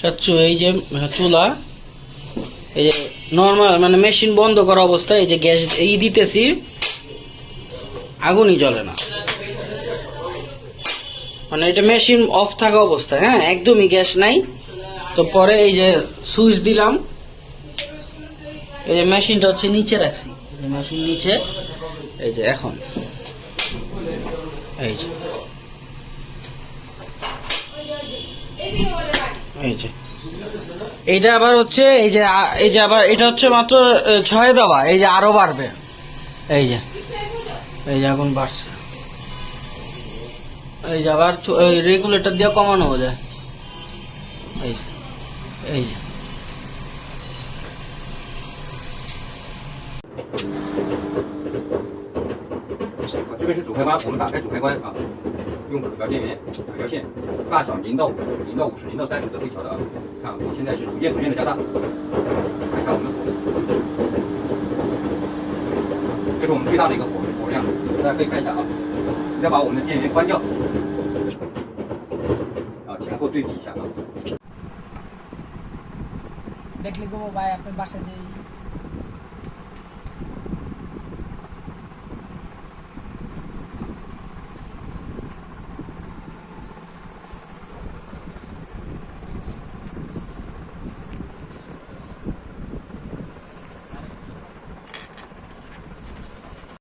চাচ্ছু এই যে চুলা, এই যে নর্মাল মানে মেশিন বন্ধ করা অবস্থায়, এই যে গ্যাস এই দিতেছি, আগুনই জ্বলে না। মানে এটা মেশিন অফ থাকা অবস্থায় হ্যাঁ একদমই গ্যাস নাই। তো পরে এই যে সুইচ দিলাম, এই যে মেশিনটা হচ্ছে নিচে রাখছি। মেশিন নিচে, এই যে এখন, এই যে। এই যে এইটা আবার হচ্ছে এই যে আ- এই যে আবার এটা হচ্ছে মাত্র আহ, ছয় দেওয়া এই যে আরো বাড়বে এই যে এই যে এখন বাড়ছে এই যে আবার রেগুলেটর দিয়ে কমানো যায় এই যে এই যে啊，这边是主开关，我们打开主开关啊， 用鼠标电源、鼠标线，大小零到五十、零到五十、零到三十都可以调的啊。看，我现在是逐渐逐渐的加大，看一下我们的火，这是我们最大的一个火火量，大家可以看一下啊。再把我们的电源关掉，啊，前后对比一下啊。